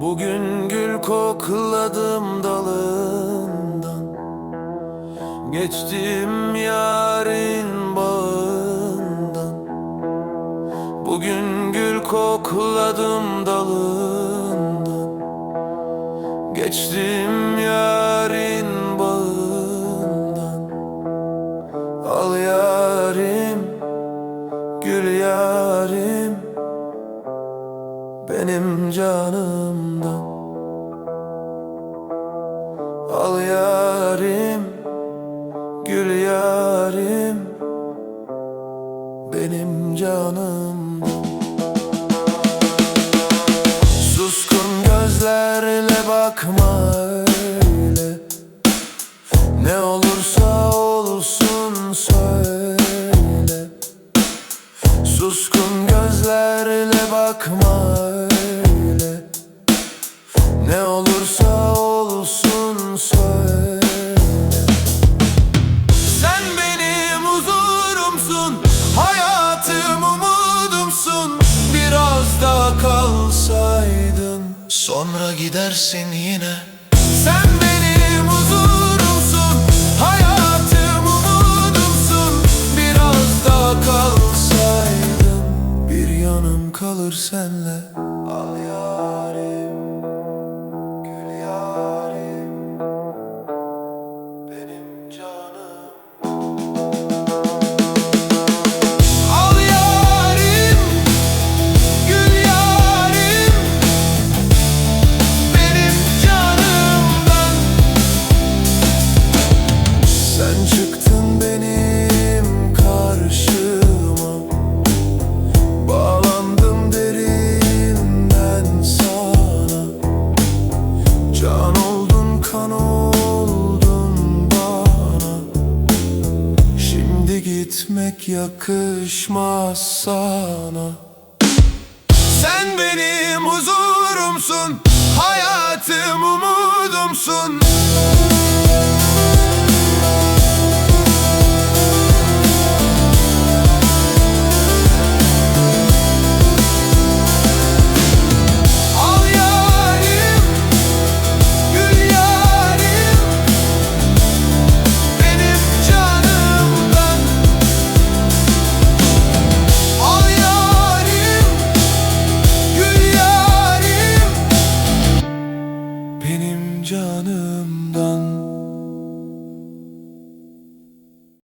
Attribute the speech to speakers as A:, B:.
A: Bugün gül kokladım dalından. Geçtim yarın bağından. Bugün gül kokladım dalından. Geçtim yarın Benim canımdan Al yarim, gül yarim Benim canımdan Suskun gözlerle bakma öyle. Ne olursa olsun söyle Suskun gözlerle bakma öyle. Ne olursa olsun söyle. Sen benim huzurumsun Hayatım umudumsun. Biraz daha kalsaydın Sonra gidersin yine Sen çıktın benim karşıma. Bağlandım derinden sana. Can oldun kan oldun bana. Şimdi gitmek yakışmaz sana. Sen benim huzurumsun Hayatım umudumsun canım.